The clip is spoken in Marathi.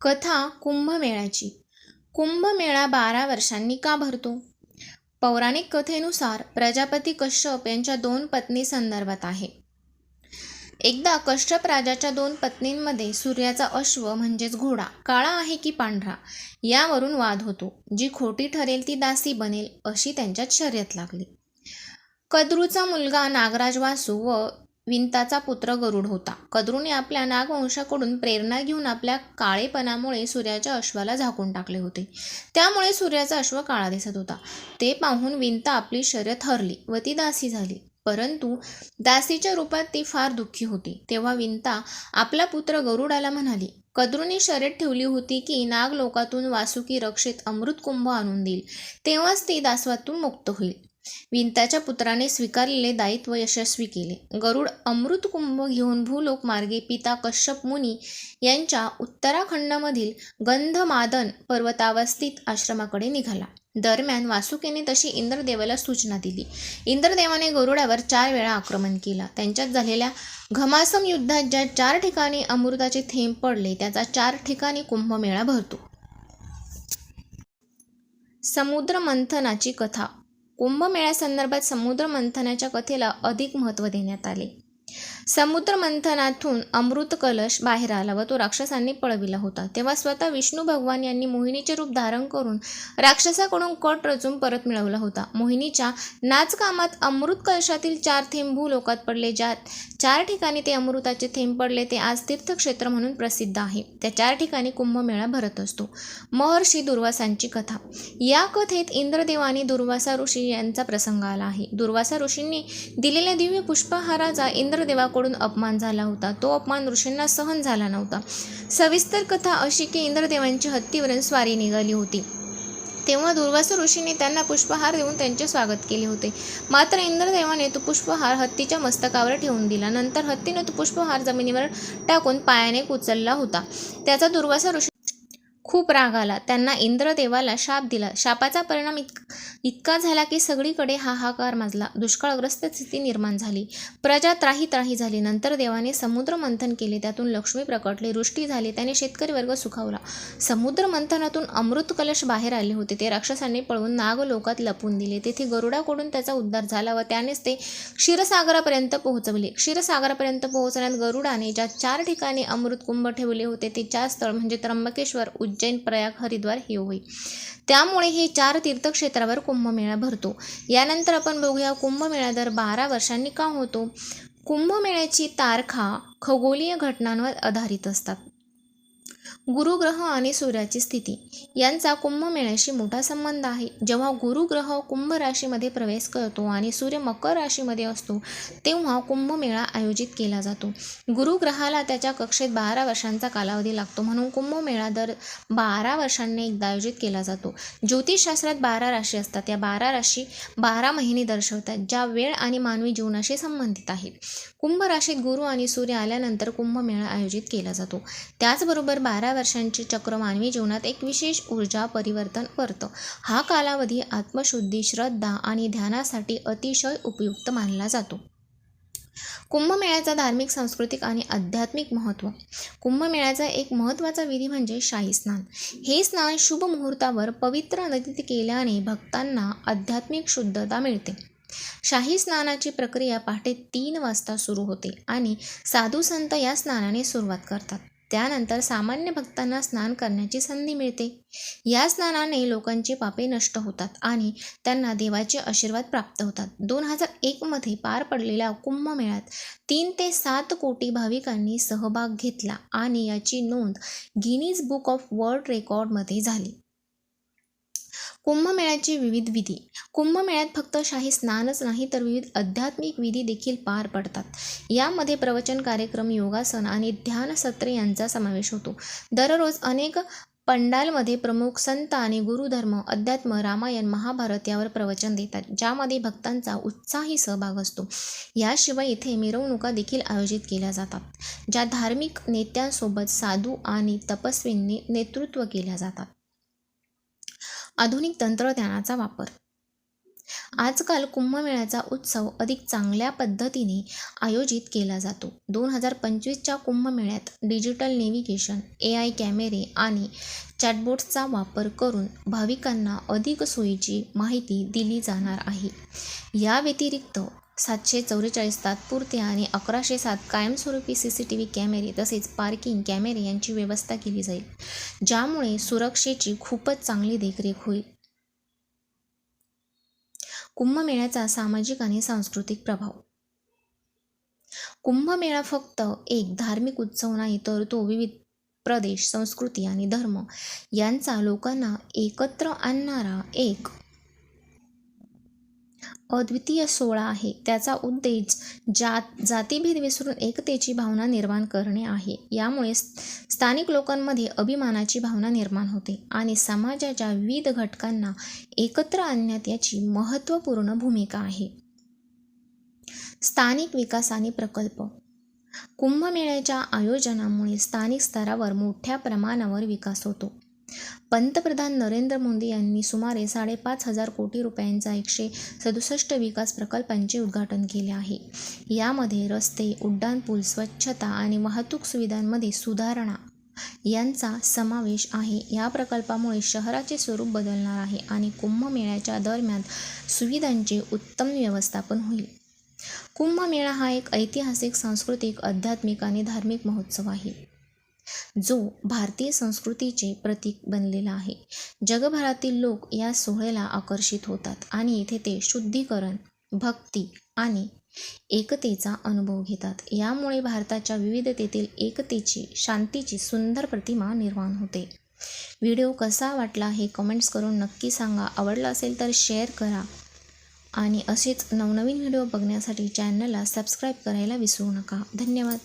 कथा कुंभमेळ्याची. कुंभमेळा बारा वर्षांनी का भरतो? पौराणिक कथेनुसार प्रजापती कश्यप यांच्या दोन पत्नी संदर्भात आहे. एकदा कश्यप राजाच्या दोन पत्नींमध्ये सूर्याचा अश्व म्हणजेच घोडा काळा आहे की पांढरा यावरून वाद होतो. जी खोटी ठरेल ती दासी बनेल अशी त्यांच्यात शर्यत लागली. कद्रूचा मुलगा नागराज वासू व विंताचा पुत्र गरुड होता. कद्रूने आपल्या नागवंशाकडून प्रेरणा घेऊन आपल्या काळेपणामुळे सूर्याच्या अश्वाला झाकून टाकले होते. त्यामुळे सूर्याचा अश्व काळा दिसत होता. ते पाहून विंता आपली शर्यत हरली व ती दासी झाली. परंतु दासीच्या रूपात ती फार दुःखी होती. तेव्हा विंता आपला पुत्र गरुडाला म्हणाली कद्रूने शर्यत ठेवली होती की नागलोकातून वासुकी रक्षित अमृत कुंभ आणून देईल. तेव्हाच ती दासवातून मुक्त होईल. विंताच्या पुत्राने स्वीकारलेले दायित्व यशस्वी केले. गरुड अमृत कुंभ घेऊन भूलोक मार्गे पिता कश्यप मुनी यांच्या उत्तराखंडमधील गंधमादन पर्वतावस्थित आश्रमाकडे निघाला. दरम्यान वासुकीने तशी इंद्रदेवाला सूचना दिली. इंद्रदेवाने गरुडावर चार वेळा आक्रमण केला. त्यांच्यात झालेल्या घमासम युद्धात ज्या चार ठिकाणी अमृताचे थेंब पडले त्याचा चार ठिकाणी कुंभमेळा भरतो. समुद्र मंथनाची कथा. कुंभमेळ्यासंदर्भात समुद्र मंथनाच्या कथेला अधिक महत्त्व देण्यात आले. समुद्र मंथनातून अमृत कलश बाहेर आला व तो राक्षसांनी पळविला होता. तेव्हा स्वतः विष्णू भगवान यांनी मोहिनीचे रूप धारण करून राक्षसाकडून कट रचून परत मिळवला होता. मोहिनीच्या नाचकामात अमृत कलशातील चार थेंब भूलोकात पडले ज्यात चार ठिकाणी ते अमृताचे थेंब पडले. ते आज तीर्थक्षेत्र म्हणून प्रसिद्ध आहे. त्या चार ठिकाणी कुंभमेळा भरत असतो. महर्षी दुर्वासांची कथा. या कथेत इंद्रदेव आणि दुर्वासा ऋषी यांचा प्रसंग आला आहे. दुर्वासा ऋषींनी दिलेल्या दिव्य पुष्पहाराचा इंद्रदेवा इंद्रदेवाकडून अपमान झाला होता. तो अपमान ऋषींना सहन झाला नव्हता. सविस्तर कथा अशी की इंद्रदेवांची हत्तीवरून स्वारी निघाली होती. तेव्हा दुर्वास ऋषीने त्यांना पुष्पहार देऊन त्यांचे स्वागत केले होते. मात्र इंद्रदेवाने तो पुष्पहार हत्तीच्या मस्तकावर ठेवून दिला. नंतर हत्तीने तो पुष्पहार जमिनीवर टाकून पायाने उचलला होता. त्याचा दुर्वासा ऋषी खूप राग आला. त्यांना इंद्रदेवाला शाप दिला. शापाचा परिणाम इत इतका झाला की सगळीकडे हाहाकार माजला. दुष्काळग्रस्त स्थिती निर्माण झाली. प्रजा त्राही त्राही झाली. नंतर देवाने समुद्र मंथन केले. त्यातून लक्ष्मी प्रकटले. वृष्टी झाली. त्याने शेतकरी वर्ग सुखावला. समुद्र मंथनातून अमृत कलश बाहेर आले होते. ते राक्षसांनी पळवून नागलोकात लपून दिले. तेथे गरुडाकडून त्याचा उद्धार झाला व त्यानेच ते क्षीरसागरापर्यंत पोहोचवले. क्षीरसागरापर्यंत पोहोचण्यात गरुडाने ज्या चार ठिकाणी अमृत कुंभ ठेवले होते ते चार स्थळ म्हणजे त्र्यंबकेश्वर उज्जैन प्रयाग हरिद्वार हे होय त्यामुळे हे चार तीर्थक्षेत्रावर कुंभमेळा भरतो. यानंतर आपण बघूया कुंभमेळा दर बारा वर्षांनी का होतो? कुंभमेळ्याची तारखा खगोलीय घटनांवर आधारित असतात. गुरुग्रह आणि सूर्याची स्थिती. यांचा कुंभमेळ्याशी मोठा संबंध आहे. जेव्हा गुरुग्रह कुंभ राशीमध्ये प्रवेश करतो आणि सूर्य मकर राशीमध्ये असतो तेव्हा कुंभमेळा आयोजित केला जातो. गुरुग्रहाला त्याच्या कक्षेत बारा वर्षांचा कालावधी लागतो. म्हणून कुंभमेळा दर बारा वर्षांनी एकदा आयोजित केला जातो. ज्योतिषशास्त्रात बारा राशी असतात. या बारा राशी बारा महिने दर्शवतात ज्या वेळ आणि मानवी जीवनाशी संबंधित आहेत. कुंभ राशीत गुरु आणि सूर्य आल्यानंतर कुंभमेळा आयोजित केला जातो. त्याचबरोबर बारा वर्षांचे चक्र मानवी जीवनात एक विशेष ऊर्जा परिवर्तन करतं. हा कालावधी आत्मशुद्धी श्रद्धा आणि ध्यानासाठी अतिशय उपयुक्त मानला जातो. कुंभमेळ्याचा धार्मिक सांस्कृतिक आणि आध्यात्मिक महत्त्व. कुंभमेळ्याचा एक महत्त्वाचा विधी म्हणजे शाही स्नान. हे स्नान शुभ मुहूर्तावर पवित्र नदीत केल्याने भक्तांना आध्यात्मिक शुद्धता मिळते. शाही स्नानाची प्रक्रिया पहाटे तीन वाजता सुरू होते आणि साधू संत या स्नानाने सुरुवात करतात. त्यानंतर सामान्य भक्तांना स्नान करण्याची संधी मिळते. या स्नानाने लोकांची पापे नष्ट होतात आणि त्यांना देवाचे आशीर्वाद प्राप्त होतात. दोन हजार एकमध्ये पार पडलेल्या कुंभमेळ्यात तीन ते सात कोटी भाविकांनी सहभाग घेतला आणि याची नोंद गिनीज बुक ऑफ वर्ल्ड रेकॉर्डमध्ये झाली. कुंभमेळ्याचे विविध विधी. कुंभमेळ्यात फक्त शाही स्नानच नाही तर विविध आध्यात्मिक विधी देखील पार पडतात. यामध्ये प्रवचन कार्यक्रम योगासन आणि ध्यानसत्रे यांचा समावेश होतो. दररोज अनेक पंडालमध्ये प्रमुख संत आणि गुरुधर्म अध्यात्म रामायण महाभारत यावर प्रवचन देतात ज्यामध्ये भक्तांचा उत्साही सहभाग असतो. याशिवाय इथे मिरवणुका देखील आयोजित केल्या जातात ज्या धार्मिक नेत्यांसोबत साधू आणि तपस्वींनी नेतृत्व केल्या जातात. आधुनिक तंत्रज्ञानाचा वापर. आजकाल कुंभमेळ्याचा उत्सव अधिक चांगल्या पद्धतीने आयोजित केला जातो. दोन हजार पंचवीसच्या कुंभमेळ्यात डिजिटल नेव्हिगेशन ए आय कॅमेरे आणि चॅटबोट्सचा वापर करून भाविकांना अधिक सोयीची माहिती दिली जाणार आहे. या व्यतिरिक्त सातशे चौवेचाळीस तात्पुरते आणि अकराशे सात कायमस्वरूपी सी सी टी व्ही कॅमेरे तसेच पार्किंग कॅमेरे यांची व्यवस्था केली जाईल ज्यामुळे सुरक्षेची खूपच चांगली देखरेख होईल. कुंभमेळ्याचा सामाजिक आणि सांस्कृतिक प्रभाव. कुंभमेळा फक्त एक धार्मिक उत्सव नाही तर तो विविध प्रदेश संस्कृती आणि धर्म यांचा लोकांना एकत्र आणणारा एक अद्वितीय सोहळा आहे. त्याचा उद्देश जात जातीभेद विसरून एकतेची भावना निर्माण करणे आहे. यामुळे स्थानिक लोकांमध्ये अभिमानाची भावना निर्माण होते आणि समाजाच्या विविध घटकांना एकत्र आणण्यात याची महत्त्वपूर्ण भूमिका आहे. स्थानिक विकास आणि प्रकल्प. कुंभमेळ्याच्या आयोजनामुळे स्थानिक स्तरावर मोठ्या प्रमाणावर विकास होतो. पंतप्रधान नरेंद्र मोदी यांनी सुमारे साडेपाच हजार कोटी रुपयांचा एकशे सदुसष्ट विकास प्रकल्पांचे उद्घाटन केले आहे. यामध्ये रस्ते उड्डाणपूल स्वच्छता आणि वाहतूक सुविधांमध्ये सुधारणा यांचा समावेश आहे. या प्रकल्पामुळे शहराचे स्वरूप बदलणार आहे आणि कुंभमेळ्याच्या दरम्यान सुविधांचे उत्तम व्यवस्थापन होईल. कुंभमेळा हा एक ऐतिहासिक सांस्कृतिक आध्यात्मिक आणि धार्मिक महोत्सव आहे. जो भारतीय संस्कृतीचे प्रतीक बनलेला आहे. जगभरातील लोक या सोहळ्याला आकर्षित होतात आणि इथे ते शुद्धीकरण भक्ती आणि एकतेचा अनुभव घेतात. यामुळे भारताच्या विविधतेतील एकतेची शांतीची सुंदर प्रतिमा निर्माण होते. व्हिडिओ कसा वाटला हे कमेंट्स करून नक्की सांगा. आवडला असेल तर शेअर करा आणि असेच नवनवीन व्हिडिओ बघण्यासाठी चॅनलला सबस्क्राईब करायला विसरू नका. धन्यवाद.